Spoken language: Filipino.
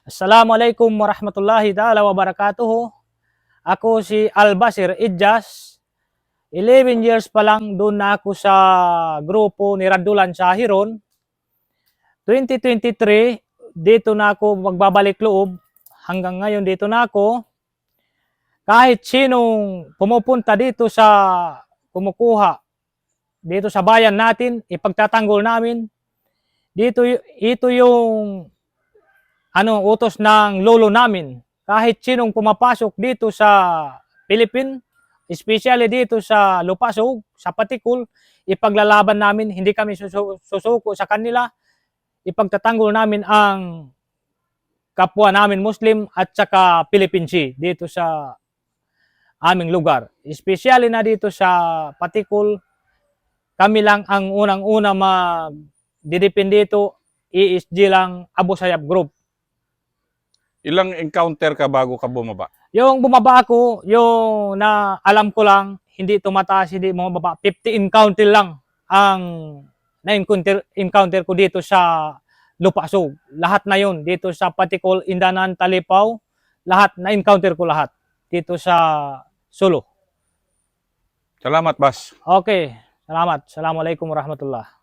Assalamualaikum warahmatullahi ta'ala wabarakatuh. Ako si Albasir Idjas. 11 years pa lang doon na ako sa grupo ni Radulan sa Hiron. 2023, dito na ako magbabalik loob. Hanggang ngayon dito na ako. Kahit sinong pumupunta dito sa kumukuha dito sa bayan natin, ipagtatanggol namin. Dito ito yung ano utos ng lolo namin. Kahit sinong pumapasok dito sa Philippine, especially dito sa Lupasog, sa Patikul, ipaglalaban namin, hindi kami susu- susuko sa kanila. Ipagtatanggol namin ang kapwa namin Muslim at saka Philippine dito sa aming lugar. Especially na dito sa Patikul, kami lang ang unang-una mag didepende dito, ESG lang, Abu Sayyaf Group. Ilang encounter ka bago ka bumaba? Yung bumaba ako, yung na alam ko lang, hindi tumataas, hindi bumaba. 50 encounter lang ang na-encounter encounter ko dito sa Lupasog. Lahat na yun, dito sa Patikol, Indanan, Talipaw, lahat, na-encounter ko lahat dito sa Solo. Salamat, Bas. Okay, salamat. Assalamualaikum warahmatullah.